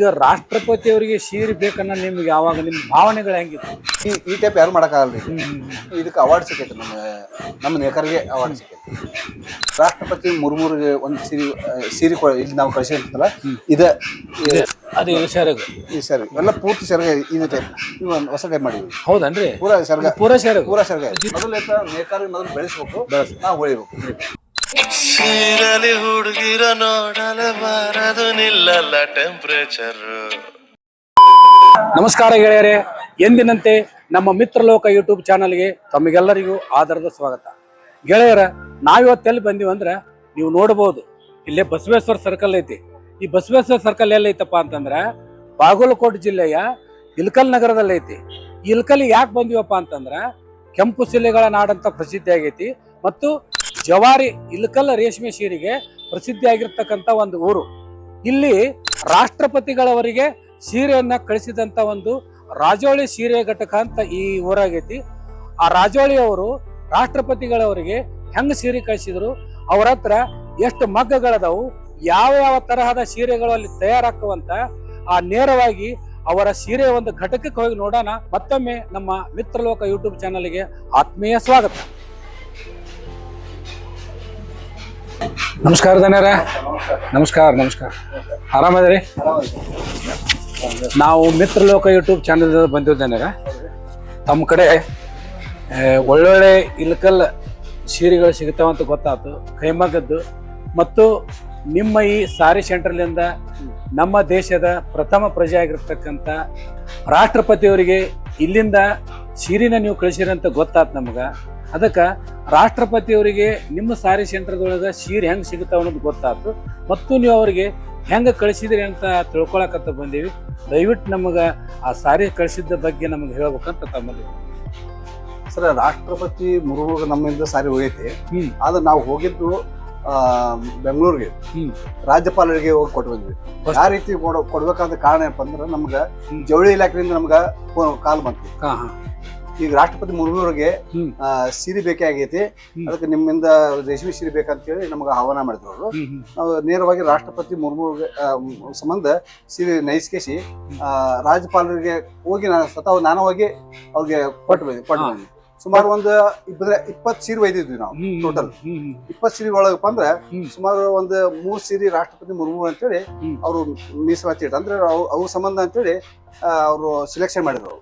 ಈಗ ರಾಷ್ಟ್ರಪತಿಯವರಿಗೆ ಸೀರೆ ಬೇಕನ್ನ ನಿಮ್ಗೆ ಯಾವಾಗ ನಿಮ್ಮ ಭಾವನೆಗಳು ಹೆಂಗಿತ್ತು? ಈ ಈ ಟೈಪ್ ಯಾರು ಮಾಡೋಕ್ಕಾಗಲ್ಲ ರೀ. ಇದಕ್ಕೆ ಅವಾರ್ಡ್ ಸಿಕ್ಕೈತೆ ನಮ್ಮ ನಮ್ಮ ನೇಕರಿಗೆ ಅವಾರ್ಡ್ ಸಿಕ್ಕೈತೆ. ರಾಷ್ಟ್ರಪತಿ ಮುರ್ಮುರ್ಗೆ ಒಂದು ಸೀರೆ ಸೀರಿ ಕೊ ಇಲ್ಲಿ ನಾವು ಕಳಿಸಿರ್ತಲ್ಲ ಇದ ಅದು ಸೆರಗು ಈ ಸರಿ ಎಲ್ಲ ಪೂರ್ತಿ ಸೆರಗ ಇದು ಟೈಪ್ ಇವು ಒಂದು ಹೊಸ ಟೈಪ್ ಮಾಡಿವಿ ಹೌದನ್ರಿ? ಪೂರಾ ಸೆರಗ ಪೂರ ಸೆರಗು ಪೂರಾ ಸೆರಗ ಮೊದಲು ನೇಕಾರಿಗೆ ಮೊದಲು ಬೆಳೆಸ್ಬೇಕು ನಾವು ಹೊಳಿಬೇಕು ಸೀರಲಿ ಹುಡುಗಿರ ನೋಡಲು ಬಾರದು ನಿಲ್ಲಲ್ಲ ಟೆಂಪರೇಚರ್ ನಮಸ್ಕಾರ ಗೆಳೆಯರೇ, ಎಂದಿನಂತೆ ನಮ್ಮ ಮಿತ್ರಲೋಕ ಯೂಟ್ಯೂಬ್ ಚಾನಲ್ಗೆ ತಮಗೆಲ್ಲರಿಗೂ ಆಧಾರದ ಸ್ವಾಗತ. ಗೆಳೆಯರ, ನಾವಿವತ್ತೆಲ್ಲಿ ಬಂದೀವಿ ಅಂದ್ರೆ ನೀವು ನೋಡಬಹುದು ಇಲ್ಲೇ ಬಸವೇಶ್ವರ ಸರ್ಕಲ್ ಐತಿ. ಈ ಬಸವೇಶ್ವರ ಸರ್ಕಲ್ ಎಲ್ಲೈತಪ್ಪ ಅಂತಂದ್ರೆ ಬಾಗಲಕೋಟೆ ಜಿಲ್ಲೆಯ ಇಲ್ಕಲ್ ನಗರದಲ್ಲಿ ಐತಿ. ಇಲ್ಕಲ್ ಯಾಕೆ ಬಂದಿವಪ್ಪ ಅಂತಂದ್ರೆ ಕೆಂಪು ಶಿಲೆಗಳ ನಾಡಂತ ಪ್ರಸಿದ್ಧಿ ಆಗೈತಿ ಮತ್ತು ಜವಾರಿ ಇಲ್ಕಲ್ ರೇಷ್ಮೆ ಸೀರೆಗೆ ಪ್ರಸಿದ್ಧಿಯಾಗಿರ್ತಕ್ಕಂಥ ಒಂದು ಊರು. ಇಲ್ಲಿ ರಾಷ್ಟ್ರಪತಿಗಳವರಿಗೆ ಸೀರೆಯನ್ನ ಕಳಿಸಿದಂತ ಒಂದು ರಾಜೋಳಿ ಸೀರೆ ಘಟಕ ಅಂತ ಈ ಊರಾಗೈತಿ. ಆ ರಾಜೋಳಿಯವರು ರಾಷ್ಟ್ರಪತಿಗಳವರಿಗೆ ಹೆಂಗ್ ಸೀರೆ ಕಳಿಸಿದ್ರು, ಅವ್ರ ಹತ್ರ ಎಷ್ಟು ಮಗ್ಗಗಳದಾವು, ಯಾವ ಯಾವ ತರಹದ ಸೀರೆಗಳು ಅಲ್ಲಿ ತಯಾರಾಕುವಂತ ಆ ನೇರವಾಗಿ ಅವರ ಸೀರೆ ಒಂದು ಘಟಕಕ್ಕೆ ಹೋಗಿ ನೋಡೋಣ. ಮತ್ತೊಮ್ಮೆ ನಮ್ಮ ಮಿತ್ರಲೋಕ ಯೂಟ್ಯೂಬ್ ಚಾನಲ್ಗೆ ಆತ್ಮೀಯ ಸ್ವಾಗತ. ನಮಸ್ಕಾರ ಧನ್ಯರ. ನಮಸ್ಕಾರ ನಮಸ್ಕಾರ. ಆರಾಮದ್ರಿ? ನಾವು ಮಿತ್ರಲೋಕ ಯೂಟ್ಯೂಬ್ ಚಾನಲ್ ಬಂದಿದ್ದೇನೆ ತಮ್ಮ ಕಡೆ ಒಳ್ಳೊಳ್ಳೆ ಇಲ್ಕಲ್ ಸೀರೆಗಳು ಸಿಗ್ತಾವಂತ ಗೊತ್ತಾಯ್ತು ಕೈಮಗ್ಗದ್ದು. ಮತ್ತು ನಿಮ್ಮ ಈ ಸಾರಿ ಸೆಂಟರ್ಲಿಂದ ನಮ್ಮ ದೇಶದ ಪ್ರಥಮ ಪ್ರಜೆ ಆಗಿರ್ತಕ್ಕಂಥ ರಾಷ್ಟ್ರಪತಿಯವರಿಗೆ ಇಲ್ಲಿಂದ ಸೀರೆನ ನೀವು ಕಳಿಸಿರಂತ ಅಂತ ಗೊತ್ತಾಯ್ತು ನಮ್ಗೆ. ಅದಕ್ಕೆ ರಾಷ್ಟ್ರಪತಿಯವರಿಗೆ ನಿಮ್ಮ ಸಾರಿ ಸೆಂಟರ್ದೊಳಗೆ ಸೀರೆ ಹೆಂಗೆ ಸಿಗುತ್ತಾವ ಅನ್ನೋದು ಗೊತ್ತಾಯ್ತು ಮತ್ತು ನೀವು ಅವರಿಗೆ ಹೆಂಗೆ ಕಳಿಸಿದ್ರಿ ಅಂತ ತಿಳ್ಕೊಳಕಂತ ಬಂದೀವಿ. ದಯವಿಟ್ಟು ನಮಗೆ ಆ ಸಾರಿ ಕಳಿಸಿದ್ದ ಬಗ್ಗೆ ನಮಗೆ ಹೇಳ್ಬೇಕಂತ ತಮ್ಮಲ್ಲಿ. ಸರ್ ರಾಷ್ಟ್ರಪತಿ ಮುರುಗ ನಮ್ಮಿಂದ ಸಾರಿ ಹೋಗೈತಿ. ಆದ್ರೆ ನಾವು ಹೋಗಿದ್ದು ಬೆಂಗಳೂರಿಗೆ. ರಾಜ್ಯಪಾಲರಿಗೆ ಹೋಗಿ ಕೊಟ್ಟು ಬಂದ್ವಿ. ಯಾವ ರೀತಿ ಕೊಡ- ಕೊಡ್ಬೇಕಾದ ಕಾರಣ ಏನಪ್ಪ ಅಂದ್ರೆ ನಮ್ಗೆ. ಜವಳಿ ಇಲಾಖೆಯಿಂದ ನಮ್ಗೆ ಕಾಲ್ ಬಂತು. ಹಾ ಹಾ. ಈಗ ರಾಷ್ಟ್ರಪತಿ ಮುರ್ಮುರಿಗೆ ಸೀರೆ ಬೇಕೇ ಆಗೈತಿ. ಅದಕ್ಕೆ ನಿಮ್ಮಿಂದ ರೇಷ್ಮೆ ಸೀರೆ ಬೇಕಂತೇಳಿ ನಮ್ಗೆ ಆಹ್ವಾನ ಮಾಡಿದ್ರು ಅವರು. ನಾವು ನೇರವಾಗಿ ರಾಷ್ಟ್ರಪತಿ ಮುರ್ಮುರಿಗೆ ಸಂಬಂಧ ಸೀರೆ ನೈಸ್ಕೇಸಿ ಆ, ರಾಜ್ಯಪಾಲರಿಗೆ ಹೋಗಿ ನಾನು ಸ್ವತಃ ನಾನವಾಗಿ ಹೋಗಿ ಅವ್ರಿಗೆ ಕೊಟ್ಟು ಬಂದ್ವಿ ಕೊಟ್ಟು. ಸುಮಾರು ಒಂದು ಇಬ್ಬರ ಇಪ್ಪತ್ತು ಸೀರೆ ಒಯ್ದಿದ್ವಿ ನಾವು ಟೋಟಲ್ ಇಪ್ಪತ್ತು ಸೀರೆ ಒಳಗಪ್ಪ ಅಂದ್ರೆ ಸುಮಾರು ಒಂದು ಮೂರು ಸೀರೆ ರಾಷ್ಟ್ರಪತಿ ಮುರ್ಮು ಅಂತೇಳಿ. ಅವರು ಮೀಸಲಾತಿ ಇಟ್ಟು ಅಂದ್ರೆ ಅವ್- ಅವ್ರ ಸಂಬಂಧ ಅಂತೇಳಿ ಅವರು ಸೆಲೆಕ್ಷನ್ ಮಾಡಿದ್ರು.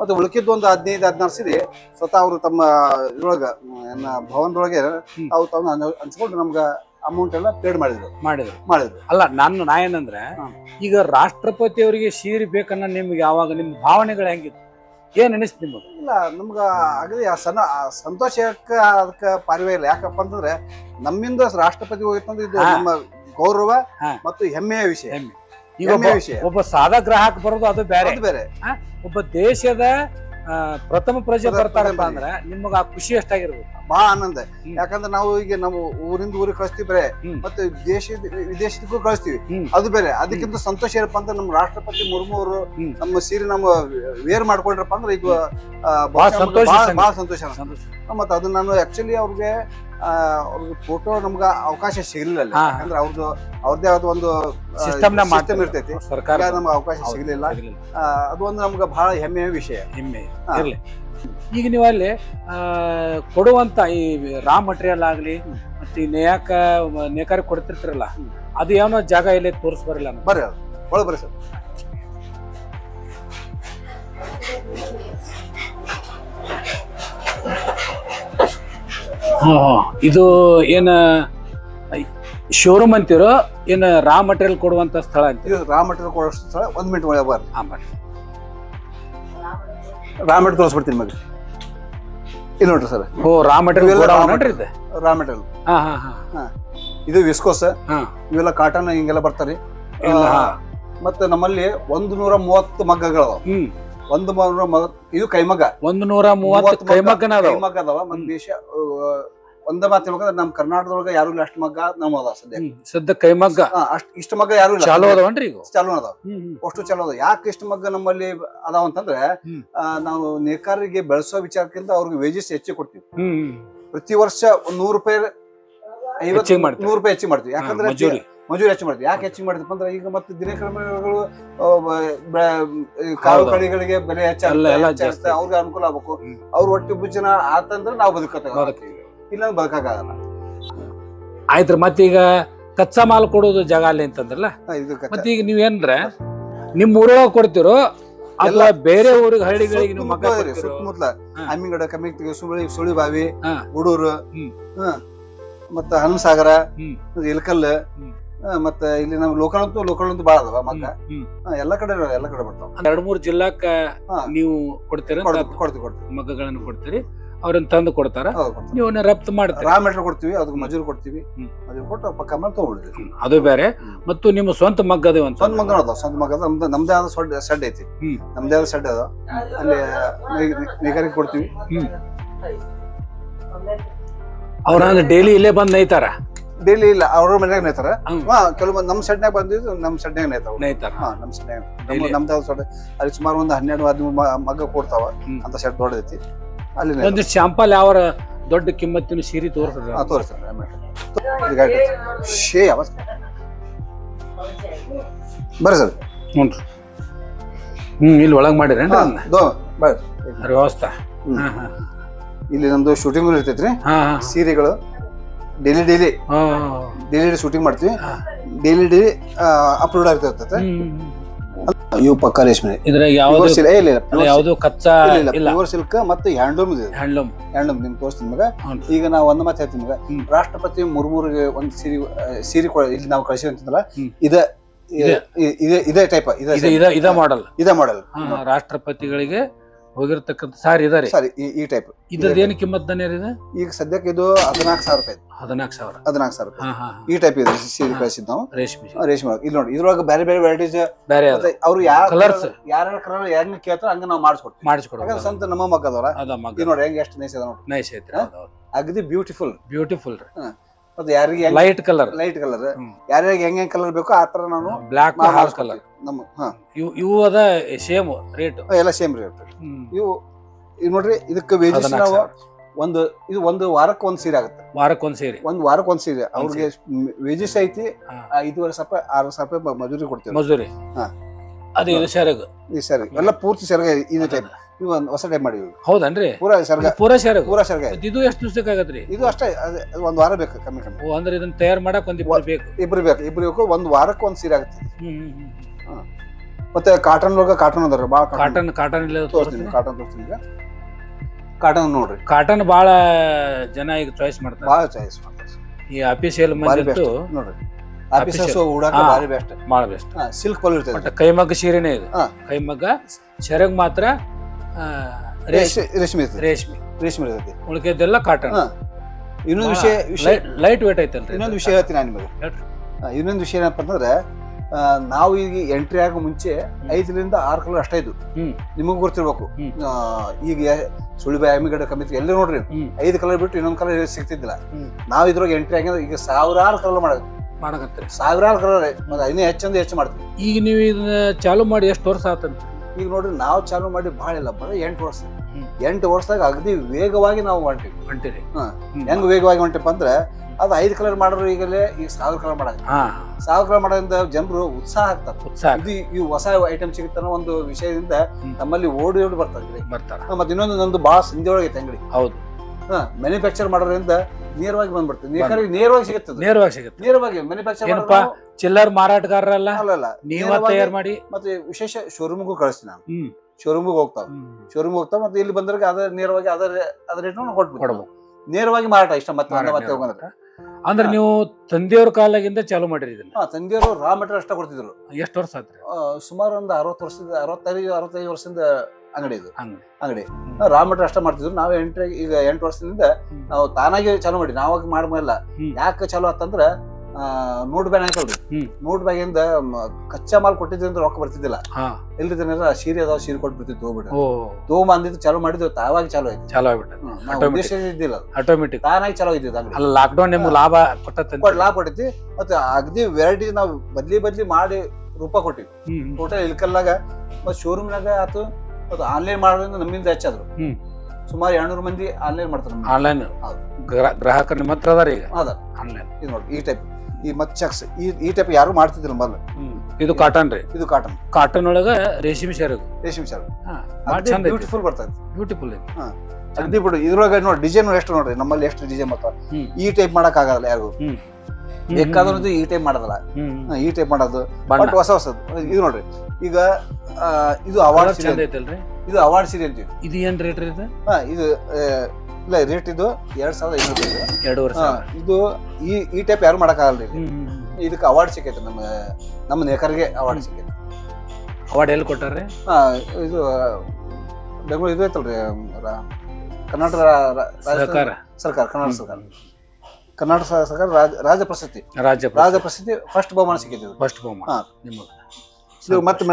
ಮತ್ತೆ ಉಳ್ಕಿದ್ದು ಒಂದು ಹದಿನೈದು ಹದಿನಾರು ಸೀರೆ ಸ್ವತಃ ಅವರು ತಮ್ಮ ಇದ್ರೊಳಗ ಏನ ಭವನದೊಳಗೆ ಅವ್ರು ಅವು ತಾವು ಹಂಚ್- ಹಂಚ್ಕೊಂಡು ನಮ್ಗೆ ಅಮೌಂಟ್ ಎಲ್ಲ ಪೇಡ್ ಮಾಡಿದ್ರು. ಮಾಡಿದ್ರು. ಮಾಡಿದ್ರು. ಅಲ್ಲ ನಾನು ನಾ ಏನಂದ್ರೆ ಈಗ ರಾಷ್ಟ್ರಪತಿ ಅವರಿಗೆ ಸೀರೆ ಬೇಕನ್ನ ನಿಮ್ಗೆ ಯಾವಾಗ ನಿಮ್ಮ ಭಾವನೆಗಳು ಹೆಂಗಿತ್ತು? ಏನ್ ಅನಿಸ್ತು ನಿಮಗೆ? ಇಲ್ಲ ನಮ್ಗ ಆಗಲಿ ಆ ಸನ ಆ ಸಂತೋಷಕ್ಕ ಅದಕ್ಕೆ ಪಾರಿವೆ ಇಲ್ಲ? ಯಾಕಪ್ಪ ಅಂತಂದ್ರೆ ನಮ್ಮಿಂದ ರಾಷ್ಟ್ರಪತಿ ಹೋಗಿತ್ತಂದ್ರೆ ಇದು ನಮ್ಮ ಗೌರವ. ಮತ್ತು ಹೆಮ್ಮೆಯ ವಿಷಯ. ಹೆಮ್ಮೆ. ಈಗ ಹೆಮ್ಮೆಯ ಒಬ್ಬ- ವಿಷಯ ಒಬ್ಬ ಸಾದಾ ಗ್ರಾಹಕ ಬರೋದು ಅದು ಬೇರೆ ಅದು ಬೇರೆ ಒಬ್ಬ ದೇಶದ ಆ, ಪ್ರಥಮ ಪ್ರಜೆ ಪ್ರಥಮ ಬರ್ತಾರಪ್ಪ ಪ್ರಜೆ. ಅಂದ್ರೆ ನಿಮಗ ಆ ಖುಷಿ ಎಷ್ಟಾಗಿರ್ಬೇಕು ಬಹಳ ಆನಂದ ಹ್ಮ್. ಯಾಕಂದ್ರೆ ನಾವು ಈಗ ನಾವು ಊರಿಂದ ಊರಿಗೆ ಕಳಿಸ್ತೀವಿ ಬೇರೆ ಹ್ಮ್. ಮತ್ತೆ ದೇಶ ವಿದೇಶಕ್ಕೂ ಕಳಿಸ್ತೀವಿ ಹ್ಮ್. ಅದು ಬೇರೆ ಅದಕ್ಕಿಂತ ಸಂತೋಷ ಏನಪ್ಪ ಅಂದ್ರೆ ನಮ್ಮ ರಾಷ್ಟ್ರಪತಿ ಮುರ್ಮು ಅವರು ಹ್ಮ್. ನಮ್ಮ ಸೀರೆ ನಮ್ಮ ವೇರ್ ಮಾಡ್ಕೊಂಡ್ರಪ್ಪ ಅಂದ್ರೆ ಈಗ ಆ, ಬಹಳ ಸಂತೋಷ ಬಹಳ- ಸಂಗತಿ. ಬಹಳ ಸಂತೋಷ ಅನ್ಸುತ್ತೆ. ಸಂತೋಷ. ಮತ್ತೆ ಅದನ್ನ ನಾನು ಆಕ್ಚುಲಿ ಅವ್ರಿಗೆ ಅವ್ರಿಗೆ ಫೋಟೋ ನಮ್ಗೆ ಅವಕಾಶ ಸಿಗಲಿಲ್ಲ. ಹಾ. ಯಾಕಂದ್ರೆ ಅವ್ರದ್ದು ಅವ್ರದೇ ಆದ ಒಂದು ಸಿಸ್ಟಮ್ನ ಸಿಸ್ಟಮ್ ಇರ್ತೈತಿ ಸರ್ಕಾರ ನಮ್ಗೆ ಅವಕಾಶ ಸಿಗಲಿಲ್ಲ ಅದು ಒಂದು ನಮ್ಗೆ ಬಹಳ ಹೆಮ್ಮೆಯ ವಿಷಯ ಹೆಮ್ಮೆ ಹಾ. ಇರ್ಲಿ ಈಗ ನೀವು ಅಲ್ಲಿ ಆ, ಕೊಡುವಂತ ಈ ರಾ ಮಟೀರಿಯಲ್ ಆಗಲಿ ಮತ್ತೆ ಈ ನೇಯಕ ನೇಕಾರ ಕೊಡ್ತಿರ್ತಿರಲ್ಲ ಹ್ಮ್. ಅದು ಏನೋ ಜಾಗ ಇಲ್ಲಿ ತೋರಿಸ್ ಬರಲ್ಲ ನಮ್ಗೆ. ಬರ್ರಿ ಅದು. ಒಳಗೆ ಬರ್ರಿ ಸರ್ ಹ್ಮ್, ಹ್ಮ್. ಇದು ಏನ ಶೋರೂಮ್ ಅಂತೀರೋ ಏನ ರಾ ಮಟೀರಿಯಲ್ ಕೊಡುವಂತ ಸ್ಥಳ ಅಂತ ಇದು ರಾ ಮಟೀರಿಯಲ್ ಕೊಡೋ ಸ್ಥಳ ಒಂದ್ ಮಿನಿಟ್ ಒಳಗೆ ಬರ್ರಿ ಹಾ ಮಾಡಿ ರಾ ಮಟೀರಿಯಲ್ ತೋರಿಸ್ಬಿಡ್ತೀನಿ ಮಗ ಇಲ್ಲಿ ನೋಡ್ರಿ ಸರ್. ಓ ರಾ ಮಟೀರಿಯಲ್ ಇವೆಲ್ಲ raw ನೋಡ್ರಿ ಇದು? ರಾ ಮಟೀರಿಯಲ್ ಹಾ ಹಾ ಹಾ. ಇದು ವಿಸ್ಕೋಸ್ ಹಾ. ಇವೆಲ್ಲ ಕಾಟನ್ ಹಿಂಗೆಲ್ಲ ಬರ್ತಾರೆ. ಇಲ್ಲ ಹಾ. ಮತ್ತೆ ನಮ್ಮಲ್ಲಿ ಒಂದು ನೂರ ಮೂವತ್ತು ಮಗ್ಗಗಳು ಅದಾವ. ಹ್ಮ್. ಒಂದು ನೂರ ಇದು ಕೈಮಗ್ಗ ಒಂದು ನೂರ ಮೂವತ್ತು ಕೈಮಗ್ಗನ ಅದಾವ ಕೈಮಗ್ಗ ಅದಾವ ದೇಶ ಒಂದ ಮಾತು ಹೇಳ್ಬೇಕಂದ್ರೆ ನಮ್ಮ ಕರ್ನಾಟಕದೊಳಗ ಯಾರು ಇಲ್ಲ ಅಷ್ಟು ಮಗ್ಗ ನಮ್ಮ ಅದಾವ ಸದ್ಯ. ಸದ್ಯ ಕೈಮಗ್ಗ ಅಷ್ಟು ಇಷ್ಟು ಮಗ್ಗ ಯಾರು ಇಲ್ಲ ಚಾಲು ಅದಾವನ್ರಿ ಈಗ? ಚಾಲು ಅದಾವ. ಅಷ್ಟು ಚಾಲು ಅದಾವ. ಯಾಕೆ ಇಷ್ಟು ಮಗ್ಗ ನಮ್ಮಲ್ಲಿ ಅದಾವ ಅಂತಂದ್ರೆ ಆ, ನಾವು ನೇಕಾರರಿಗೆ ಬೆಳೆಸೋ ವಿಚಾರಕ್ಕಿಂತ ಅವ್ರಿಗೆ ವೇಜಸ್ ಹೆಚ್ಚು ಕೊಡ್ತೀವಿ. ಪ್ರತಿ ವರ್ಷ ಒಂದ್ ನೂರು ರೂಪಾಯಿ ಐವತ್ತು ಹೆಚ್ಚಿಗೆ ಮಾಡ್ತೀವಿ. ನೂರು ರೂಪಾಯಿ ಹೆಚ್ಚು ಮಾಡ್ತೀವಿ. ಯಾಕಂದ್ರೆ ಮಜೂರಿ. ಮಜೂರಿ ಹೆಚ್ಚು ಮಾಡ್ತೀವಿ ಯಾಕೆ ಹೆಚ್ಚಿಗೆ ಮಾಡಿದ್ವಿ ಅಂದ್ರೆ ಈಗ ಮತ್ತೆ ದಿನಕ್ರಮಗಳು ಕಾಳು. ಕಳಿಗಳಿಗೆ ಬೆಲೆ ಹೆಚ್ಚಾಗುತ್ತೆ. ಅವ್ರಿಗೆ ಅನುಕೂಲ ಆಗ್ಬೇಕು. ಅವ್ರ ಹೊಟ್ಟೆ ಬುಜ್ಜನ ಆತಂದ್ರೆ ನಾವು ಬದುಕತ್ತೇವೆ. ಇಲ್ಲ ಬದುಕಾಗಲ್ಲ ಆಯ್ತ್ರಿ ಮತ್ತೀಗ ಕಚ್ಚಾ ಮಾಲ್ ಕೊಡೋದು ಜಾಗ ಅಲ್ಲಿ ಅಂತಂದ್ರಲ್ಲ. ಮತ್ತೆ ಈಗ ನೀವೇನ್ರ ನಿಮ್ ಊರೊಳಗೆ ಕೊಡ್ತಿರೋ ಅಲ್ಲ ಬೇರೆ ಊರಿಗೆ ಹಳ್ಳಿಗಳಿಗೆ ನೀವು ಮಗ? ಸುತ್ತಮುತ್ತಲ. ಅಮ್ಮಿಗಡ ಕಮ್ಮಿಗ ಸುಳಿ ಸುಳಿ ಬಾವಿ ಹುಡೂರು ಉಡೂರು ಮತ್ತ ಹನುಮಸಾಗರ. ಇಲ್ಕಲ್ ಮತ್ತ ಇಲ್ಲಿ ನಮ್ ಲೋಕಲ್ ಅಂತೂ ಲೋಕಲ್ ಅಂತೂ ಬಾಳ ಅದಾವ ಮಕ್ಕ. ಎಲ್ಲ ಕಡೆ ಎಲ್ಲ ಕಡೆ ಬರ್ತಾವ. ಎರಡ್ ಮೂರ್ ಜಿಲ್ಲಾಕ್ಕ. ನೀವು ಕೊಡ್ತೀರ ಕೊಡ್ತೀವಿ ಕೊಡ್ತೀವಿ ಮಗ್ಗಗಳನ್ನು ಕೊಡ್ತೀರಿ. ಅವ್ರನ್ನ ತಂದು ಕೊಡ್ತಾರ. ನೀವು ರಫ್ತು ಮಾಡ್ತೀರಿ. ರಾ ಮೆಟ್ರ್ ಕೊಡ್ತೀವಿ ಅದಕ್ಕೆ ಮಜೂರಿ ಕೊಡ್ತೀವಿ. ಅದು ಕೊಟ್ಟು ಪಕ್ಕ ಮೇಲೆ ತಗೊಂಡ್ರಿ ಅದು ಬೇರೆ. ಮತ್ತು ನಿಮ್ಮ ಸ್ವಂತ ಮಗ್ಗ ಅದೇ ಒಂದು ಸ್ವಂತ ಮಗ್ಗ ಅದಾವ ಸ್ವಂತ ಮಗ್ಗ. ನಮ್ದು ನಮ್ದೇ ಆದ ಸೊಡ್ ಸೆಡ್ ಐತಿ. ನಮ್ದೇ ಆದ ಸೆಡ್ ಅದ ಅಲ್ಲಿ ನೇಕಾರಿಗೆ ಕೊಡ್ತೀವಿ. ಅವ್ರ ಡೈಲಿ ಇಲ್ಲೇ ಬಂದು ನೈತಾರ ಡೈಲಿ ಇಲ್ಲ ಅವ್ರ ಮನ್ಯಾಗ ನೇತಾರ. ಹಾ ಕೆಲವೊಂದು ನಮ್ಮ ಸೆಡ್ನಾಗ ಬಂದಿದ್ದು ನಮ್ಮ ಸೆಡ್ನಾಗ ನೇತಾವ ನೈತಾರ. ಹಾ ನಮ್ಮ ಸೆಡ್ನಾಗ Daily. ನಮ್ದು ಸೊಡ್ ಅಲ್ಲಿ ಸುಮಾರು ಒಂದು ಹನ್ನೆರಡು ಹದಿಮೂರು ಮಗ್ಗ ಕೊಡ್ತಾವ. ಅಂತ ಸೆಡ್ ದೊಡ್ಡದೈತಿ. ಅಲ್ಲಿ ಒಂದು ಸ್ಯಾಂಪಲ್ ಶಾಂಪಲ್ ಯಾವ ದೊಡ್ಡ ಕಿಮ್ಮತ್ತಿನ ಸೀರೆ ತೋರಿಸ್ತಾರೆ ಆಮೇಲೆ. ಶೇ ಯಾವ ಬರ್ರಿ ಸರ್. ಹ್ಞೂ ಹ್ಮ್ ಇಲ್ಲಿ ಒಳಗೆ? ದೋ ಬರ್ರಿ. ವ್ಯವಸ್ಥೆ. ಇಲ್ಲಿ ನಮ್ದು ಶೂಟಿಂಗ್ ಇರ್ತೈತ್ರಿ. ಸೀರೆಗಳು. Daily daily daily daily shooting ಮಾಡ್ತೀವಿ. ಡೈಲಿ ಡೈಲಿ ಅಪ್ಲೋಡ್ ಹ್ಮ್. ಇವು ಪಕ್ಕ ರೇಷ್ಮೆ. ಇದ್ರ ಯಾವ್ದು ಇಲ್ಲ ಇಲ್ಲ ಯಾವ್ದು ಕಚ್ಚಾ ಇಲ್ಲ ಪ್ಯೂರ್ ಸಿಲ್ಕ್ ಮತ್ತೆ ಹ್ಯಾಂಡ್ಲೂಮ್ ಇದೆ. ಹ್ಯಾಂಡ್ಲೂಮ್ ಹ್ಯಾಂಡ್ಲೂಮ್ ನಿಮ್ಗೆ ತೋರಿಸ್ತೀನಿ ಮಗ ಈಗ ನಾವು ಒಂದು ಮಾತು ಹೇಳ್ತೀನಿ ಮಗ. ರಾಷ್ಟ್ರಪತಿ ಮುರ್ಮುರ್ಗೆ ಒಂದು ಸೀರೆ ಸೀರೆ ಇಲ್ಲಿ ನಾವು ಕಳಿಸಿ ಅಂತಂದ್ರ. ಇದ ಇದೆ. ಟೈಪ್ ಇದ ಇದ ಮಾಡಲ್ ಇದೇ ಮಾಡಲ್ ರಾಷ್ಟ್ರಪತಿಗಳಿಗೆ ಹೋಗಿರ್ತಕ್ಕಂಥ ಸಾರಿ ಇದಾರೆ ಸಾರಿ ಈ- ಈ ಟೈಪ್ ಇದ್ರದ್ದು ಏನು ಕಿಮ್ಮತ್ ದನ ರೀ ಈಗ ಸದ್ಯಕ್ಕೆ ಇದು ಹದಿನಾಲ್ಕು ಸಾವಿರ ರೂಪಾಯಿ ಹದಿನಾಲ್ಕು ಸಾವಿರ. ಹದಿನಾಲ್ಕು ಸಾವಿರ ರೂಪಾಯಿ. ಹಾ ಹಾ. ಹಾ. ಈ ಟೈಪ್ ಇದೆ ಸೀರೆ ಕಳಿಸಿದ್ ನಾವು. ರೇಷ್ಮೆ. ರೇಷ್ಮೆ ಒಳಗೆ. ಇಲ್ಲಿ ನೋಡಿ ಇದ್ರೊಳಗೆ ಬೇರೆ ಬೇರೆ ವೆರೈಟೀಸ್ ಬೇರೆ ಅದ ಅವ್ರು ಯಾರ Colours. ಯಾರ ಕಲರ್ ಹೆಂಗ್ ಕೇಳ್ತಾರ ಹಂಗ ನಾವು ಮಾಡಿಸ್ಕೊಡ್ತೀವಿ. ಮಾಡಿಸ್ಕೊಡೋದು ಸಂತ ನಮ್ಮ ಮಗ ಅದವ್ರ ಅದ ಮಗ ಇದು ನೋಡಿ ಹೆಂಗ್ ಎಷ್ಟು ನೈಸ್ ಅದ ನೋಡಿ ನೈಸ್ ಐತ್ರಿ. ಅಗದಿ ಬ್ಯೂಟಿಫುಲ್ ಬ್ಯೂಟಿಫುಲ್ ರೀ. ಮತ್ತೆ ಯಾರಿಗೆ ಲೈಟ್ ಕಲರ್ ಲೈಟ್ ಕಲರ್. ಯಾರ್ಯಾರಿಗೆ ಹೆಂಗ್ ಹೆಂಗ್ ಕಲರ್ ಬೇಕೋ ಆ ತರ ನಾನು ಬ್ಲಾಕ್ ಹಾಲ್ ಕಲರ್ ನಮ್ಮ ಹಾ. ಇವು ಇವು ಅದ ಸೇಮ್ ರೇಟ್ ಎಲ್ಲ ಸೇಮ್ ರೇಟ್ ಇವು ಇದು ನೋಡ್ರಿ ಇದಕ್ಕೆ ವೇಜಸ್ ನಾವು ಒಂದು ಇದು ಒಂದು ವಾರಕ್ಕೆ ಒಂದ್ ಸೀರೆ ಆಗುತ್ತೆ. ವಾರಕ್ಕೆ ಒಂದು ಸೀರೆ. ಒಂದು ವಾರಕ್ಕೆ ಒಂದ್ ಸೀರೆ. ಅವ್ರಿಗೆ ವೇಜಸ್ ಐತಿ ಐದುವರೆ ಸಾವಿರ ಆರು ಸಾವಿರ ರೂಪಾಯಿ ಮಜೂರಿ ಕೊಡ್ತೀವಿ. ಮಜೂರಿ. ಹಾ. ಅದು ಇದು ಸೆರಗು. ಈ ಸರಿ ಎಲ್ಲ ಪೂರ್ತಿ ಸೆರಗ ಇದು ಟೈಪ್ ಇವು ಒಂದು ಹೊಸ ಟೈಪ್ ಮಾಡಿವಿ ಹೌದನ್ರಿ? ಪೂರಾ ಸರ್ಗ ಪೂರಾ ಸೆರಗು ಪೂರಾ ಸೆರಗ ಇದು ಎಷ್ಟು ದಿವಸಕ್ಕೆ ಆಗತ್ರಿ? ಇದು ಅಷ್ಟೇ ಅದೇ, ಅದು ವಾರ ಬೇಕು ಕಮ್ಮಿ ಕಮ್ಮಿ. ಓ ಅಂದ್ರೆ ಇದನ್ನ ತಯಾರು ಮಾಡಕ್ ಒಂದು ಇಬ್ಬರು ಬೇಕು. ಇಬ್ರು ಬೇಕು ಇಬ್ರು ಬೇಕು ಒಂದು ವಾರಕ್ಕೆ ಒಂದ್ ಸೀರೆ ಆಗುತ್ತೆ. ಮತ್ತೆ ಕಾಟನ್ ಒಳಗ ಕಾಟನ್ ಅದಾರ ಭಾಳ ಕಾಟನ್ ಕಾಟನ್ ಇಲ್ಲ ತೋರಿಸ್ತೀನಿ ಕಾಟನ್ ತೋರಿಸ್ತೀನಿ ಈಗ. ಕಾಟನ್ ನೋಡ್ರಿ. ಕಾಟನ್ ಭಾಳ ಜನ ಈಗ ಚಾಯ್ಸ್ ಮಾಡ್ತಾರೆ. ಭಾಳ ಚಾಯ್ಸ್ ಮಾಡ್ತಾರೆ. ಈ ಆಫೀಸಿಯಲ್ ಭಾರಿ ಮಂದಿ ಬೆಸ್ಟ್ ಅಂತೂ ನೋಡ್ರಿ. ಆಫೀಸಸ್ ಉಡಾಕ ಭಾರಿ ಬೆಸ್ಟ್ ಭಾಳ ಬೆಸ್ಟ್ ಸಿಲ್ಕ್ ಪಲ್ ಇರ್ತದೆ ಕೈಮಗ್ಗ ಸೀರೆನೇ ಇದು. ಕೈಮಗ್ಗ ಸೆರಗ್ ಮಾತ್ರ ರೇಷ್ಮೆ ರೇಷ್ಮೆ. ರೇಷ್ಮೆ ಇರ್ತದೆ. ರೇಷ್ಮೆ. ರೇಷ್ಮೆ ಇರ್ತೈತಿ ಉಳಿಕೆದೆಲ್ಲ ಕಾಟನ್ ಇನ್ನೊಂದು ವಿಷಯ ವಿಷಯ ಲೈಟ್ ವೇಟ್ ಐತಲ್ರಿ ಇನ್ನೊಂದು ವಿಷಯ ಹೇಳ್ತೀನಿ ನಾನು ನಿಮಗೆ. ಇನ್ನೊಂದು ವಿಷಯ ಏನಪ್ಪ ಅಂದ್ರೆ ನಾವು ಈಗ ಎಂಟ್ರಿ ಆಗೋ ಮುಂಚೆ ಐದರಿಂದ ಆರು ಕಲರ್ ಅಷ್ಟೇ ಹ್ಮ್. ನಿಮಗೂ ಗೊತ್ತಿರ್ಬೇಕು. ಈಗ ಸುಳಿಬಾಯಿ ಅಮ್ಮಿಗಡ ಕಮಿತಿ ಎಲ್ಲ ನೋಡ್ರಿ ಐದು ಕಲರ್ ಬಿಟ್ಟು ಇನ್ನೊಂದು ಕಲರ್ ಸಿಗ್ತಿದ್ದಿಲ್ಲ. ನಾವು ಇದ್ರೊಳಗೆ ಎಂಟ್ರಿ ಆಗಿದ್ರೆ ಈಗ ಸಾವಿರಾರು ಕಲರ್ ಮಾಡೋದು ಮಾಡಕತ್ತೀರಿ. ಸಾವಿರಾರು ಕಲರ್ ಮತ್ತೆ ಇನ್ನೂ ಹೆಚ್ಚಂದ ಹೆಚ್ಚು ಮಾಡ್ತೀವಿ. ಈಗ ನೀವು ಇದನ್ನ ಚಾಲು ಮಾಡಿ ಎಷ್ಟು ವರ್ಷ ಆತಂತ ಈಗ ನೋಡ್ರಿ ನಾವು ಚಾಲು ಮಾಡಿ ಬಹಳ ಇಲ್ಲ ಬರೀ ಎಂಟು ವರ್ಷ. ಎಂಟು ವರ್ಷದಾಗ ಅಗದಿ ವೇಗವಾಗಿ ನಾವು ಹೊಂಟಿವಿ. ಹೊಂಟಿರಿ. ಹೆಂಗ್ ವೇಗವಾಗಿ ಹೊಂಟಿಪ್ಪ ಅಂದ್ರೆ ಅದು ಐದು ಕಲರ್ ಮಾಡೋರು ಈಗಲೇ ಈಗ ಸಾವಿರ ಕಲರ್ ಮಾಡೋದು ಹಾ. ಸಾವಿರ ಕಲರ್ ಮಾಡೋದ್ರಿಂದ ಜನರು ಉತ್ಸಾಹ ಆಗ್ತಾರೆ. ಉತ್ಸಾಹ ಇದು ಈ ಹೊಸ ಐಟಮ್ ಸಿಗುತ್ತಾನ ಒಂದು ವಿಷಯದಿಂದ. ನಮ್ಮಲ್ಲಿ ಓಡಿ ಓಡಿ ಬರ್ತಾರೆ ಬರ್ತಾರೆ. ಮತ್ತೆ ಇನ್ನೊಂದು ನಂದು ಭಾಳ ಸಂಧಿ ಒಳಗೆ ಐತೆ ಅಂಗಡಿ. ಹೌದು. ಮ್ಯಾನುಫ್ಯಾಕ್ಚರ್ ಮಾಡೋದ್ರಿಂದ ನೇರವಾಗಿ ಬಂದ್ಬಿಡ್ತದೆ. ನೇರವಾಗಿ ನೇರವಾಗಿ ಸಿಗುತ್ತದೆ. ನೇರವಾಗಿ ಸಿಗುತ್ತೆ. ನೇರವಾಗಿ ಮ್ಯಾನುಫ್ಯಾಕ್ಚರ್ ಏನಪ್ಪ? ಚಿಲ್ಲರ್ ಮಾರಾಟಗಾರರಲ್ಲ? ಅಲ್ಲ ನೀವ ನೀವು ತಯಾರು ಮಾಡಿ. ಮತ್ತೆ ವಿಶೇಷ ಶೋರೂಮ್ಗೂ ಕಳಿಸ್ತೀನಿ ನಾನು. ಶೋರೂಮ್ ಶೋರೂಮ್ಗೆ ಹೋಗ್ತಾವ. ಹ್ಮ್. ಶೋರೂಮ್ ಹೋಗ್ತಾವ ಮತ್ತೆ ಇಲ್ಲಿ ಬಂದ್ರೆ ಅದ ನೇರವಾಗಿ ಅದರ ಅದರ ರೇಟ್ ಕೊಡ್ಬೇಕು. ನೇರವಾಗಿ ಮಾರಾಟ ಇಷ್ಟ ಮತ್ತೆ ಮತ್ತೆ ಹೋಗಂದ್ರೆ ಅಂದ್ರೆ ನೀವು ತಂದೆಯವ್ರ ಕಾಲಾಗಿಂದ ಚಾಲು ಮಾಡಿರಿ ಇದನ್ನ ಹಾ ತಂದೆಯವರು ರಾ ಮೆಟೀರಿಯಲ್ ಅಷ್ಟ ಕೊಡ್ತಿದ್ರು. ಎಷ್ಟು ವರ್ಷ ಆತ್ರಿ? ಸುಮಾರು ಒಂದು ಅರವತ್ತು ವರ್ಷದಿಂದ ಅರವತ್ತೈದು ಅರವತ್ತೈದು ವರ್ಷದಿಂದ ಅಂಗಡಿ ಇದು. ಅಂಗಡಿ. ಅಂಗಡಿ. ರಾ ಮೆಟೀರಿಯಲ್ ಅಷ್ಟ ಮಾಡ್ತಿದ್ರು. ನಾವು ಎಂಟ್ರಿ ಈಗ ಎಂಟು ವರ್ಷದಿಂದ. ನಾವು ತಾನಾಗೆ ಚಾಲೂ ಮಾಡಿ ನಾವಾಗ ಮಾಡಲ್ಲ. ಯಾಕೆ ಚಾಲೂ ಆತಂದ್ರ ನೋಟ್ ಬ್ಯಾನ್ ಹಾಕಲ್ರಿ ನೋಟ್ ಬ್ಯಾಗ್ ಇಂದ ಕಚ್ಚಾ ಮಾಲ್ ಕೊಟ್ಟಿದ್ರಿಂದ ರೊಕ್ಕ ಬರ್ತಿದ್ದಿಲ್ಲ. ಹಾ. ಎಲ್ರಿದ್ರೆ ಸೀರೆ ಅದಾವ ಸೀರೆ ಕೊಟ್ಬಿಡ್ತಿತ್ತು ಹೋಗ್ಬಿಟ್ಟು ಓ. ತಗೊಂಬ ಅಂದಿದ್ದು ಚಾಲೂ ಮಾಡಿದ್ವಿ ತಾವಾಗ ಚಾಲು ಆಯ್ತು. ಚಾಲು ಆಗ್ಬಿಟ್ಟು. ನಾವು ಇದ್ದಿಲ್ಲ ಆಟೋಮೆಟಿಕ್ ತಾನಾಗಿ ಚಾಲು ಅಲ್ಲ ಲಾಕ್ಡೌನ್ ನಿಮ್ಗೆ ಲಾಭ ಕೊಟ್ಟ ಲಾಭ ಕೊಟ್ಟೈತಿ ಮತ್ತೆ ಅಗದಿ ವೆರೈಟಿ ನಾವು ಬದ್ಲಿ ಬದ್ಲಿ ಮಾಡಿ ರೂಪ ಕೊಟ್ಟಿವಿ. ಟೋಟಲ್ ಇಲ್ಕಲ್ಲಾಗ ಮತ್ತೆ ಶೋರೂಮ್ನಾಗ ಆತು. ಮತ್ತು ಆನ್ಲೈನ್ ಮಾಡೋದ್ರಿಂದ ನಮ್ಮಿಂದ ಹೆಚ್ಚಾದ್ರು. ಸುಮಾರು ಎರಡ್ನೂರು ಮಂದಿ ಆನ್ಲೈನ್ ಮಾಡ್ತಾರೆ. ಆನ್ಲೈನ್. ಗ್ರಾಹಕರ ನಿಮ್ಮ ಹತ್ರ ಅದಾರ ಈಗ? ಅದ ಆನ್ಲೈನ್ ಇದು ನೋಡಿ ಈ ಟೈಪ್ ಈ ಮತ್ ಚೆಕ್ಸ್ ಈ ಈ ಟೈಪ್ ಯಾರು ಮಾಡ್ತಿದ್ರು ಮೊದಲು. ಇದು ಕಾಟನ್ ರೀ? ಇದು ಕಾಟನ್ ಕಾಟನ್ ಒಳಗ ರೇಷ್ಮೆ ಶಾರು ರೇಷ್ಮೆ ಶಾರು. ಬ್ಯೂಟಿಫುಲ್ ಬರ್ತದೆ ಬ್ಯೂಟಿಫುಲ್ ಅಗ್ದಿ ಬಿಡು ಇದ್ರೊಳಗೆ ನೋಡಿ ಡಿಸೈನ್ ಎಷ್ಟು ನೋಡ್ರಿ? ನಮ್ಮಲ್ಲಿ ಎಷ್ಟು ಡಿಸೈನ್ ಬರ್ತಾವ ಈ ಟೈಪ್ ಮಾಡಕ್ ಆಗಲ್ಲ ಯಾರು. ಬೇಕಾದ್ರೂ ಈ ಟೈಪ್ ಮಾಡೋದಲ್ಲ. ಈ ಟೈಪ್ ಮಾಡೋದು. ಬಟ್ ಹೊಸ ಹೊಸದು. ಇದು ನೋಡ್ರಿ. ಈಗ ಇದು ಅವಾರ್ಡ್ ಸೀರೆ ಐತಲ್ರಿ? ಇದು ಅವಾರ್ಡ್ ಸೀರೆ ಅಂತೀವಿ ಇದು ಏನ್ ರೇಟ್ ರೀ ಹಾ ಇದು ಇಲ್ಲ ರೇಟ್ ಇದು ಎರಡ್ ಸಾವಿರದ ಐನೂರು ಇದು. ಎರಡು ವರ್ಷ ಹಾ, ಇದು ಈ ಈ ಟೈಪ್ ಯಾರು ಮಾಡಕ್ಕಾಗಲ್ಲ ಇದಕ್ಕೆ ಅವಾರ್ಡ್ ಸಿಕ್ಕೈತೆ ನಮ್ಮ ನಮ್ಮ ನೇಕರಿಗೆ ಅವಾರ್ಡ್ ಸಿಕ್ಕೈತೆ. ಅವಾರ್ಡ್ ಎಲ್ಲಿ ಕೊಟ್ಟಾರ್ರಿ? ಹಾ ಇದು ಬೆಂಗಳೂರು ಇದು ಐತಲ್ರಿ ಕರ್ನಾಟಕ ರಾ- ರಾ- ರಾಜ್ಯ- ಸಹಕಾರ ಸರ್ಕಾರ ಕರ್ನಾಟಕ ಸರ್ಕಾರ. ಕರ್ನಾಟಕ ಸರ್ಕಾರ ರಾಜ- ರಾಜ ಪ್ರಶಸ್ತಿ. ರಾಜ್ಯ ರಾಜ ಪ್ರಶಸ್ತಿ. ಫಸ್ಟ್ ಬಹುಮಾನ ಸಿಕ್ಕೈತೆ ಇದು. ಫಸ್ಟ್ ಬಹುಮಾನ. ಹಾ. ನಿಮಗೆ ಇದು ಮತ್ತೆ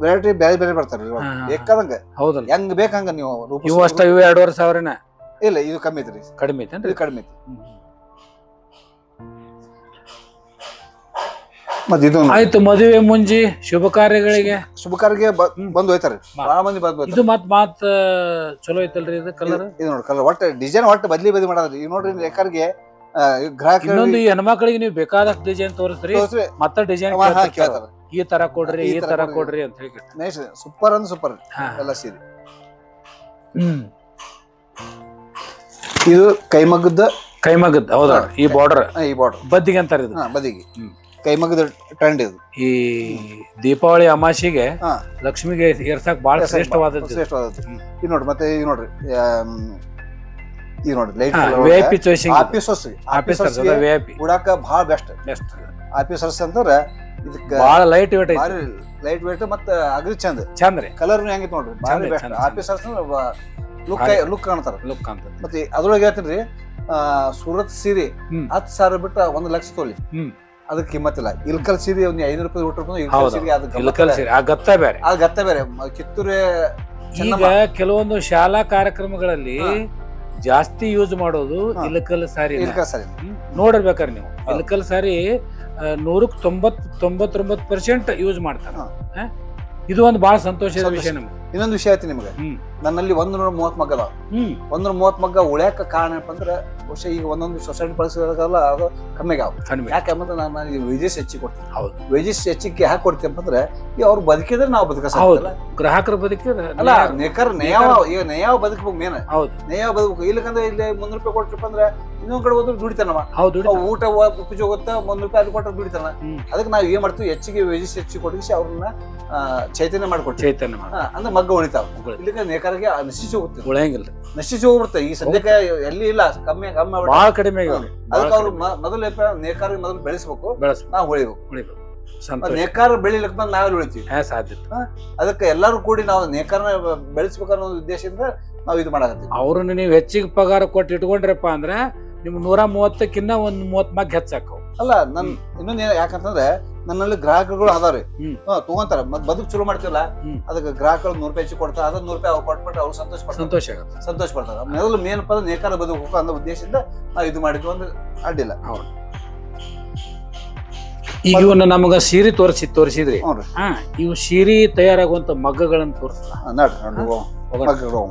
ವೆರೈಟಿ ಬೇರೆ ಬೇರೆ ಬರ್ತಾರೆ ಇವಾಗ. ಹಾ, ಹಾ. ಬೇಕಾದಂಗ. ಹೌದಲ್ಲ. ಹೆಂಗ್ ಬೇಕಂಗ ನೀವು. ಇವು ಅಷ್ಟ ಇವು ಎರಡೂವರೆ ಸಾವಿರನ? ಇಲ್ಲ ಇದು ಕಮ್ಮಿ ಐತ್ರಿ. ಕಡಿಮೆ ಐತೇನ್ರಿ? ಇದು ಕಡಿಮೆ ಐತಿ. ಮತ್ತೆ ಇದು ಆಯ್ತು ಮದುವೆ ಮುಂಜಿ ಶುಭ ಕಾರ್ಯಗಳಿಗೆ. ಶುಭ ಕಾರ್ಯಗೆ ಬ- ಬಂದು ಹೋಯ್ತಾರೆ. ಬಹಳ ಮಂದಿ ಬಂದು ಹೋಯ್ತಾರೆ. ಇದು ಮತ್ ಮಾತ್ ಚಲೋ ಐತಲ್ರಿ ಇದು ಕಲರ್ ಇದು ನೋಡಿ ಕಲರ್ ಒಟ್ಟು ಡಿಸೈನ್ ಒಟ್ಟು ಬದ್ಲಿ ಬದ್ಲಿ ಮಾಡೋದ್ರಿ. ಈಗ ನೋಡ್ರಿ ಗ್ರಾಹಕರಿಗೆ ಇನ್ನೊಂದು ಈ ಹೆಣ್ಮಕ್ಳಿಗೆ ನೀವು ಬೇಕಾದಷ್ಟು ಡಿಸೈನ್ ತೋರಿಸ್ರಿ. ತೋರ್ಸ್ರಿ, ಮತ್ತೆ ಡಿಸೈನ್ ಅವ ಹಾ ಕೇಳ್ತಾರ ಈ ತರ ಕೊಡ್ರಿ ಈ ತರ ಕೊಡ್ರಿ. ಅಂತ ಹೇಳಿ ನೈಸ್ ಸೂಪರ್ ಅಂದ್ರೆ ಸೂಪರ್ ಹಾ. ಎಲ್ಲ ಸೀರೆ. ಹ್ಮ್. ಇದು ಕೈಮಗ್ಗದ ಕೈಮಗದ್ ಹೌದಾ? ಈ ಬಾರ್ಡರ್ ಆ, ಈ ಬಾರ್ಡರ್ ಬದ್ದಿಗೆ ಅಂತಾರೆ ಇದು? ಹಾ ಬದಿಗೆ ಹ್ಮ್. ಕೈಮಗ್ಗದ ಟ್ರೆಂಡ್ ಇದು. ಈ ದೀಪಾವಳಿ ಅಮಾಸಿಗೆ ಹಾ. ಲಕ್ಷ್ಮಿಗೆ ಏರ್ಸಾಕ್ ಬಹಳ ಶ್ರೇಷ್ಠವಾದದ್ದು. ಶ್ರೇಷ್ಠವಾದದ್ದು. ಇದು ನೋಡ್ರಿ ಮತ್ತೆ ಇದು ನೋಡ್ರಿ ಆಮ್, ಇದು ನೋಡ್ರಿ ಲೈಟ್ ಇದು. Officers officers V I P ಉಡಾಕ ಭಾಳ ಬೆಸ್ಟ್ ಬೆಸ್ಟ್ ಆಫೀಸರ್ಸ್ ಅಂತಂದ್ರ ಇದಕ್ಕ ಬಹಳ ಲೈಟ್ ವೇಟ್ ಭಾರಿ ಲೈಟ್ ವೇಟ್ ಮತ್ತ ಅಗ್ರಿ ಚಂದ. ಚಂದ ರೀ. ಕಲರ್ ಹೆಂಗ್ ನೋಡ್ರಿ ಬಹಳ ಭಾರಿ ಬೆಸ್ಟ್. ಆಫೀಸರ್ಸ್ ಲುಕ್ ಲುಕ್ ಕಾಣ್ತಾರ. ಲುಕ್ ಕಾಣ್ತಾರ ಮತ್ತೆ ಅದ್ರೊಳಗೆ ಹೇಳ್ತೀನಿ ಸೂರತ್ ಸೀರೆ. ಹತ್ತು ಸಾವಿರ ಬಿಟ್ಟು ಒಂದ್ ಲಕ್ಷ ತೋಲಿ. ಅದಕ್ಕೆ ಕಿಮ್ಮತ್ತಿಲ್ಲ ಇಲ್ಕಲ್ ಸೀರೆ ಒಂದ್ ಐನೂರು ರೂಪಾಯಿ ಊಟ ಇಲ್ಕಲ್ ಸೀರೆ ಅದಕ್ಕೆ ಇಲಕಲ್ ಸೀರೆ ಆ ಗತ್ತ ಬೇರೆ. ಆ ಗತ್ತ ಬೇರೆ. ಕಿತ್ತೂರೇ ಈಗ ಕೆಲವೊಂದು ಶಾಲಾ ಕಾರ್ಯಕ್ರಮಗಳಲ್ಲಿ. ಜಾಸ್ತಿ ಯೂಸ್ ಮಾಡೋದು. ಇಲಕಲ್ ಸಾರಿ ನೋಡಿರ್ಬೇಕಾರೆ ನೀವು. ಇಲಕಲ್ ಸಾರಿ ನೂರಕ್ಕೆ ತೊಂಬತ್ ತೊಂಬತ್ತೊಂಬತ್ತು ಪರ್ಸೆಂಟ್ ಯೂಸ್ ಮಾಡ್ತಾರೆ? ಇದು ಒಂದು ಬಹಳ ಸಂತೋಷದ ಸಂತೋಷ. ವಿಷಯ ನಮ್ಗೆ. ಇನ್ನೊಂದು ವಿಷಯ ಆಯ್ತು ನಿಮ್ಗೆ. ಹ್ಮ್. ನನ್ನಲ್ಲಿ ಒಂದ್ನೂರ ಮೂವತ್ ಮಗ್ಗ ಅದಾವ ಹ್ಮ್. ಒಂದ್ ನೂರ ಮೂವತ್ ಮಗ್ಗ ಉಳ್ಯಾಕ ಕಾರಣ ಏನಪ್ಪ ಅಂದ್ರೆ ಬಹುಶಃ ಈಗ ಒಂದೊಂದು ಸೊಸೈಟಿ ಬಳಸಿದಾಗಲ್ಲ ಅದು ಕಮ್ಮಿ ಆಗಾವ ಕಡಿಮೆ. ಯಾಕಂದ್ರೆ ನಾನು ನನಗೆ ವೇಜಸ್ ಹೆಚ್ಚಿಗೆ ಕೊಡ್ತೀನಿ. ಹೌದು. ವೇಜಸ್ ಹೆಚ್ಚಿಗೆ ಯಾಕೆ ಕೊಡ್ತೀನಿ ಅಂತಂದ್ರೆ ಈಗ ಅವ್ರು ಬದುಕಿದ್ರೆ ನಾವು ಬದುಕ ಹೌದು. ಗ್ರಾಹಕರ ಬದುಕಿದ್ರೆ ಅಲ್ಲ ನೇಕರ್ ನೇಯಾವ ಈಗ ನೇಯಾವ ಬದುಕಬೇಕು ಮೇನ್ ಹೌದು. ನೇಯಾವ ಬದುಕಬೇಕು. ಇಲ್ಲಕಂದ್ರೆ ಇಲ್ಲಿ ಮುನ್ನೂರು ರೂಪಾಯಿ ಕೊಟ್ರಪ್ಪ ಅಂದ್ರೆ ಇನ್ನೊಂದ್ ಕಡೆ ಹೋದ್ರೆ ದುಡಿತಾನವ ಹೌದು ಅವ್ ಊಟ ಗೊತ್ತಾ ಮುನ್ನೂರು ರೂಪಾಯಿ ಅಲ್ಲಿ ಕೊಟ್ಟರೆ ದುಡಿತಾನ. ಹ್ಮ್. ಅದಕ್ಕೆ ನಾವು ಏನ್ ಮಾಡ್ತೀವಿ? ಹೆಚ್ಚಿಗೆ ವೇಜಸ್ ಹೆಚ್ಚಿಗೆ ಕೊಡಿಸಿ ಅವ್ರನ್ನ ಆ, ಚೈತನ್ಯ ಮಾಡ್ಕೊಡ್ತೀವಿ. ಚೈತನ್ಯ ಮಾಡ ಹಾ, ಅಂದ್ರೆ ಮಗ್ಗ ಉಳಿತಾವ. ಉಳಿತಾವ. ಇಲ್ಲಿಕ ನೇಕಾರಿಗೆ ನಶಿಸಿ ಹೋಗುತ್ತೆ. ಉಳಿಯಂಗಿಲ್ಲ ನಶಿಸಿ ಹೋಗ್ಬಿಡುತ್ತೆ. ಈ ಸದ್ಯಕ್ಕೆ ಎಲ್ಲಿ ಇಲ್ಲ ಕಮ್ಮಿ ಕಮ್ಮಿ. ಬಹಳ ಕಡಿಮೆ ಅದಕ್ಕೆ ಅವ್ರು ಮೊದಲು ನೇಕಾರಿಗೆ ಮೊದಲು ಬೆಳೆಸ್ಬೇಕು. ಬೆಳೆಸ್ಬೇಕು. ನಾವು ಮತ್ತ್ ಸಂತೋಷ. ನೇಕಾರ ಬೆಳಿಲಿಕ್ಕೆ ಬಂದು ನಾವೇ ಉಳಿತೀವಿ ಸಾಧ್ಯ ಅದಕ್ಕೆ ಎಲ್ಲರೂ ಕೂಡಿ ನಾವು ನೇಕಾರನ ಬೆಳೆಸ್ಬೇಕನ್ನೋ ಉದ್ದೇಶದಿಂದ ನಾವು ಇದು ಮಾಡಕತ್ತೀವಿ. ಅವ್ರನ್ನ ನೀವು ಹೆಚ್ಚಿಗೆ ಪಗಾರ ಕೊಟ್ಟು ಇಟ್ಕೊಂಡ್ರಪ್ಪ ಅಂದ್ರೆ ನಿಮ್ಗೆ ನೂರ ಮೂವತ್ತಕ್ಕಿನ್ನ ಒಂದ್ ಮೂವತ್ ಮಗ್ ಹೆಚ್ಚಾಕವು ಅಲ್ಲ ನನ್ ಇನ್ನೊಂದ್ ಯಾಕಂತಂದ್ರೆ ನನ್ನಲ್ಲಿ ಗ್ರಾಹಕರುಗಳು ಅದಾವ್ರಿ. ತಗೊಂತಾರ. ಮತ್ ಬದುಕು ಚಲೋ ಮಾಡ್ತೀವಲ್ಲ ಹ್ಮ್. ಅದಕ್ಕೆ ಗ್ರಾಹಕರು ನೂರು ರೂಪಾಯಿ ಹೆಚ್ಚು ಕೊಡ್ತಾರೆ. ಅದನ್ನ ನೂರು ರೂಪಾಯಿ ಅವ್ರು ಕೊಟ್ಬಿಟ್ಟು ಅವ್ರು ಸಂತೋಷ ಪಡ್ತಾರೆ. ಸಂತೋಷ ಆಗತ್ತೆ. ಸಂತೋಷ ಪಡ್ತಾರೆ. ಮೊದಲು ಮೇನ್ ಪದ ನೇಕಾರ ಬದುಕು ಅನ್ನೋ ಉದ್ದೇಶದಿಂದ ನಾವು ಇದು ಮಾಡಿದ್ವಿ ಅಂದ್ರೆ ಅಡ್ಡಿಲ್ಲ. ಈಗ ಇವನ್ನ ನಮಗ ಸೀರೆ ತೋರಿಸಿ ತೋರಿಸಿದ್ರಿ. ಹಾ ಇವು ಸೀರೆ ತಯಾರಾಗುವಂತ ಮಗ್ಗಗಳನ್ನ ತೋರಿಸ್ತಾ ಹಾ, ನೋಡ್ರಿ. ಮಗ್ಗಗಳು.